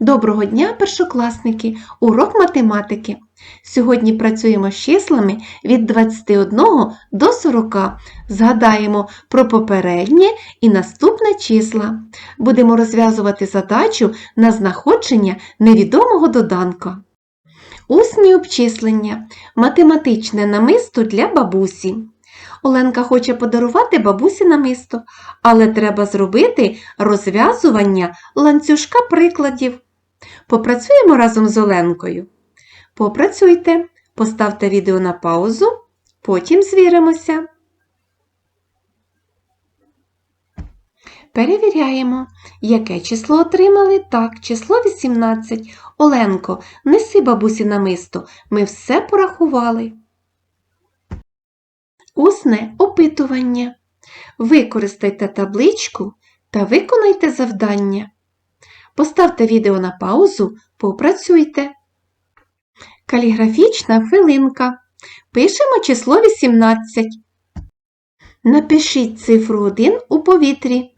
Доброго дня, першокласники! Урок математики. Сьогодні працюємо з числами від 21 до 40. Згадаємо про попереднє і наступне числа. Будемо розв'язувати задачу на знаходження невідомого доданка. Усні обчислення. Математичне намисто для бабусі. Оленка хоче подарувати бабусі намисто, але треба зробити розв'язування ланцюжка прикладів. Попрацюємо разом з Оленкою. Попрацюйте, поставте відео на паузу, потім звіримося. Перевіряємо, яке число отримали. Так, число 18. Оленко, неси бабусі намисто. Ми все порахували. Усне опитування. Використайте табличку та виконайте завдання. Поставте відео на паузу, попрацюйте. Каліграфічна хвилинка. Пишемо число 18. Напишіть цифру 1 у повітрі.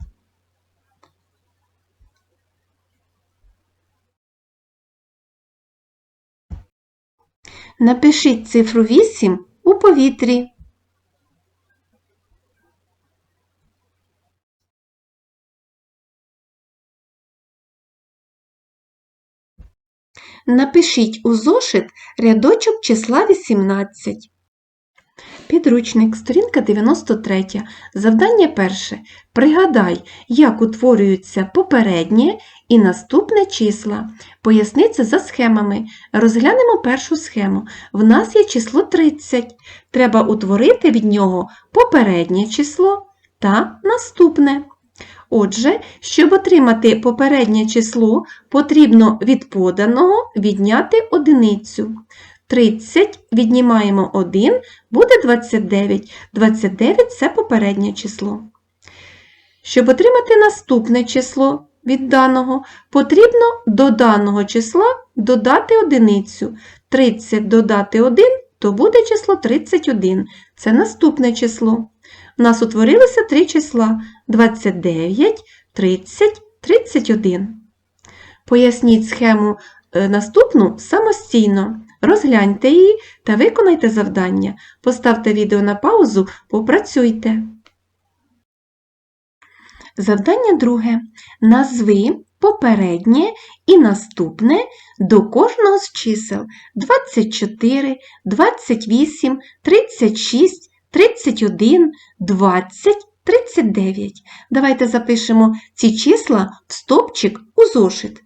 Напишіть цифру 8 у повітрі. Напишіть у зошит рядочок числа 18. Підручник, сторінка 93. Завдання перше. Пригадай, як утворюються попереднє і наступне числа. Поясни це за схемами. Розглянемо першу схему. В нас є число 30. Треба утворити від нього попереднє число та наступне. Отже, щоб отримати попереднє число, потрібно від поданого відняти одиницю. 30 віднімаємо 1, буде 29. 29 це попереднє число. Щоб отримати наступне число від даного, потрібно до даного числа додати одиницю. 30 додати 1, то буде число 31. Це наступне число. У нас утворилося три числа 29, 30, 31. Поясніть схему е, наступну самостійно. Розгляньте її та виконайте завдання. Поставте відео на паузу, попрацюйте. Завдання друге. Назви попереднє і наступне до кожного з чисел 24, 28, 36, 31, 20, 39. Давайте запишемо ці числа в стопчик у зошит.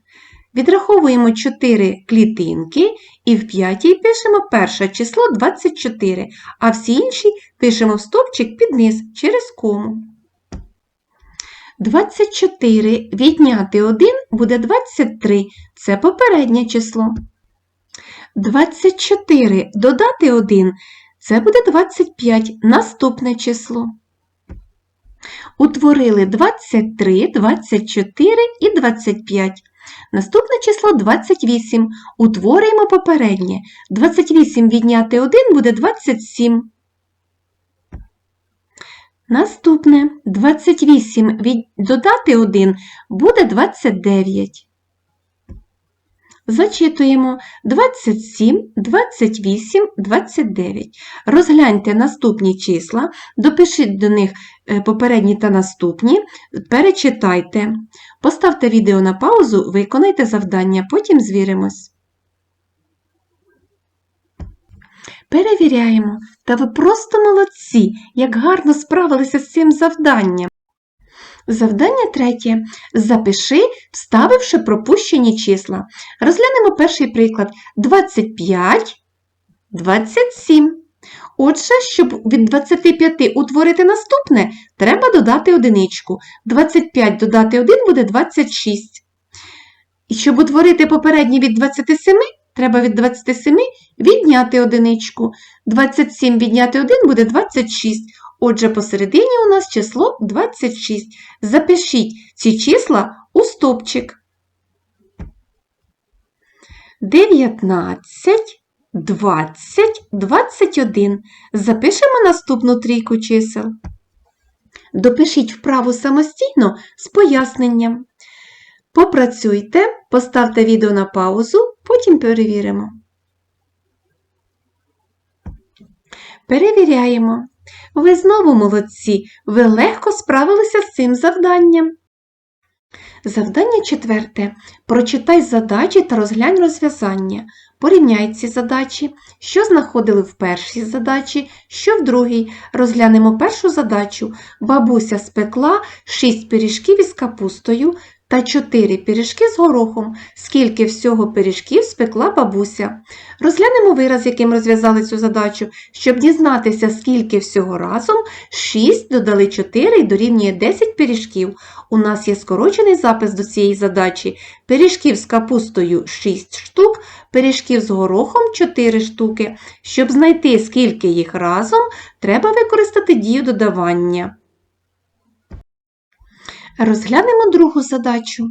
Відраховуємо 4 клітинки і в п'ятій пишемо перше число 24, а всі інші пишемо в стопчик під низ через кому. 24 відняти 1 буде 23, це попереднє число. 24 додати 1 це буде 25, наступне число. Утворили 23, 24 і 25. Наступне число 28. Утворюємо попереднє. 28 відняти 1 буде 27. Наступне 28 від... додати 1 буде 29. Зачитуємо 27, 28, 29. Розгляньте наступні числа, допишіть до них е, попередні та наступні, перечитайте. Поставте відео на паузу, виконайте завдання, потім звіримось. Перевіряємо. Та ви просто молодці, як гарно справилися з цим завданням. Завдання третє. Запиши, вставивши пропущені числа. Розглянемо перший приклад. 25, 27. Отже, щоб від 25 утворити наступне, треба додати одиничку. 25 додати 1 буде 26. І щоб утворити попереднє від 27, треба від 27 відняти одиничку. 27 відняти 1 буде 26. Отже, посередині у нас число 26. Запишіть ці числа у стопчик. 19, 20, 21. Запишемо наступну трійку чисел. Допишіть вправу самостійно з поясненням. Попрацюйте, поставте відео на паузу, потім перевіримо. Перевіряємо. Ви знову молодці, ви легко справилися з цим завданням. Завдання четверте. Прочитай задачі та розглянь розв'язання. Порівняй ці задачі, що знаходили в першій задачі, що в другій. Розглянемо першу задачу. Бабуся спекла 6 пиріжків із капустою та 4 пиріжки з горохом. Скільки всього пиріжків спекла бабуся. Розглянемо вираз, яким розв'язали цю задачу. Щоб дізнатися, скільки всього разом, 6 додали 4 і дорівнює 10 пиріжків. У нас є скорочений запис до цієї задачі. Пиріжків з капустою 6 штук, пиріжків з горохом 4 штуки. Щоб знайти, скільки їх разом, треба використати дію додавання. Розглянемо другу задачу.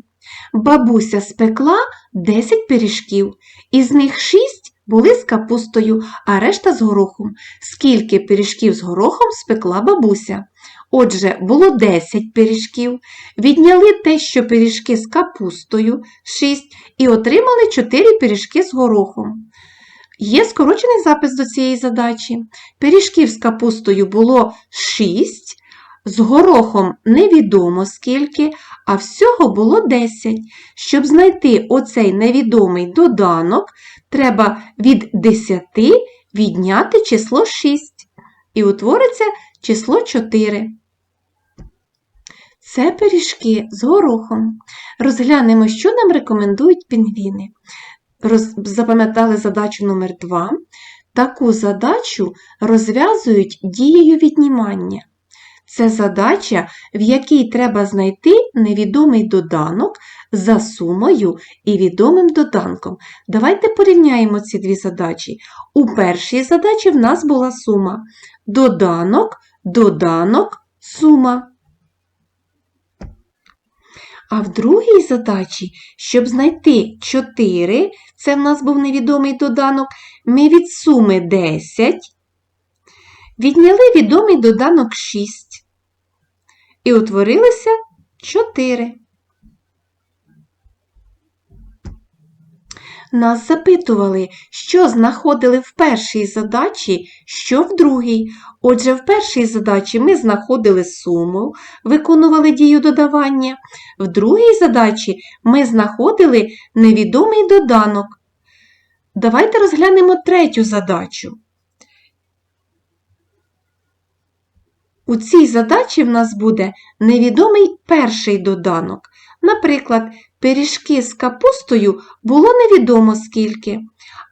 Бабуся спекла 10 пиріжків, із них 6 були з капустою, а решта з горохом. Скільки пиріжків з горохом спекла бабуся? Отже, було 10 пиріжків, відняли те, що пиріжки з капустою 6 і отримали 4 пиріжки з горохом. Є скорочений запис до цієї задачі. Пиріжків з капустою було 6, з горохом невідомо скільки, а всього було 10. Щоб знайти оцей невідомий доданок, треба від 10 відняти число 6. І утвориться число 4. Це пиріжки з горохом. Розглянемо, що нам рекомендують пінгвіни. Роз... Запам'ятали задачу номер 2 Таку задачу розв'язують дією віднімання. Це задача, в якій треба знайти невідомий доданок за сумою і відомим доданком. Давайте порівняємо ці дві задачі. У першій задачі в нас була сума. Доданок, доданок, сума. А в другій задачі, щоб знайти 4, це в нас був невідомий доданок, ми від суми 10 відняли відомий доданок 6 і утворилося 4. Нас запитували, що знаходили в першій задачі, що в другій. Отже, в першій задачі ми знаходили суму, виконували дію додавання. В другій задачі ми знаходили невідомий доданок. Давайте розглянемо третю задачу. У цій задачі в нас буде невідомий перший доданок. Наприклад, пиріжки з капустою було невідомо скільки,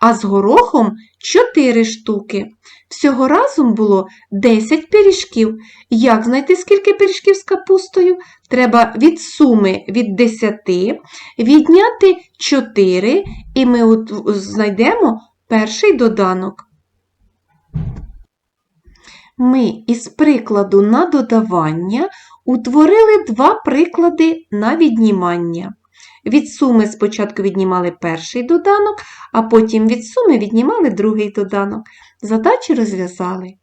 а з горохом 4 штуки. Всього разом було 10 пиріжків. Як знайти скільки пиріжків з капустою? Треба від суми від 10 відняти 4, і ми знайдемо перший доданок. Ми із прикладу на додавання утворили два приклади на віднімання. Від суми спочатку віднімали перший доданок, а потім від суми віднімали другий доданок. Задачі розв'язали.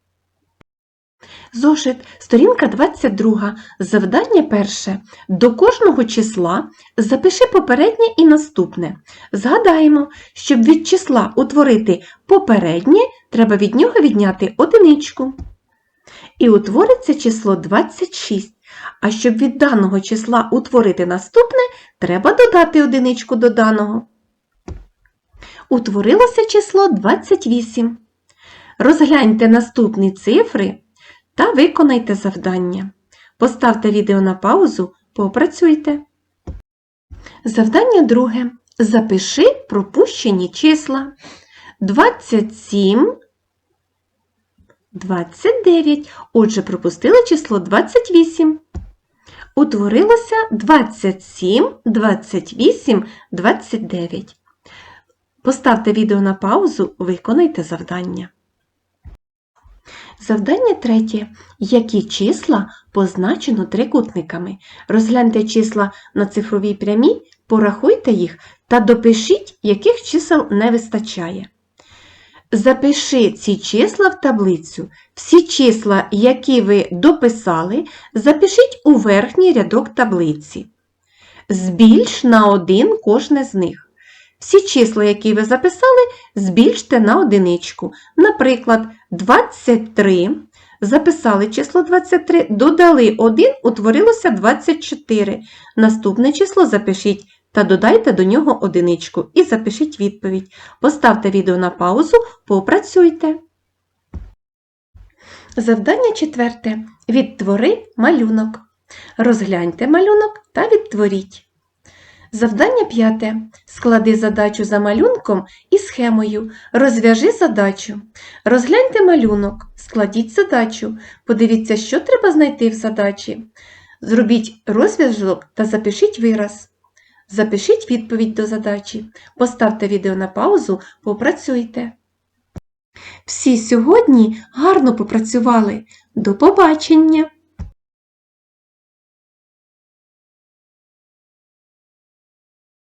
Зошит, сторінка 22. Завдання перше. До кожного числа запиши попереднє і наступне. Згадаємо, щоб від числа утворити попереднє, треба від нього відняти одиничку. І утвориться число 26. А щоб від даного числа утворити наступне, треба додати одиничку до даного. Утворилося число 28. Розгляньте наступні цифри та виконайте завдання. Поставте відео на паузу, попрацюйте. Завдання друге. Запиши пропущені числа. 27, 29. Отже, пропустили число 28. Утворилося 27, 28, 29. Поставте відео на паузу, виконайте завдання. Завдання третє. Які числа позначено трикутниками? Розгляньте числа на цифровій прямій, порахуйте їх та допишіть, яких чисел не вистачає. Запиши ці числа в таблицю. Всі числа, які ви дописали, запишіть у верхній рядок таблиці. Збільш на один кожне з них. Всі числа, які ви записали, збільште на одиничку. Наприклад, 23. Записали число 23, додали 1, утворилося 24. Наступне число запишіть та додайте до нього одиничку і запишіть відповідь. Поставте відео на паузу, попрацюйте. Завдання четверте. Відтвори малюнок. Розгляньте малюнок та відтворіть. Завдання п'яте. Склади задачу за малюнком і схемою. Розв'яжи задачу. Розгляньте малюнок, складіть задачу. Подивіться, що треба знайти в задачі. Зробіть розв'язок та запишіть вираз. Запишіть відповідь до задачі. Поставте відео на паузу, попрацюйте. Всі сьогодні гарно попрацювали. До побачення!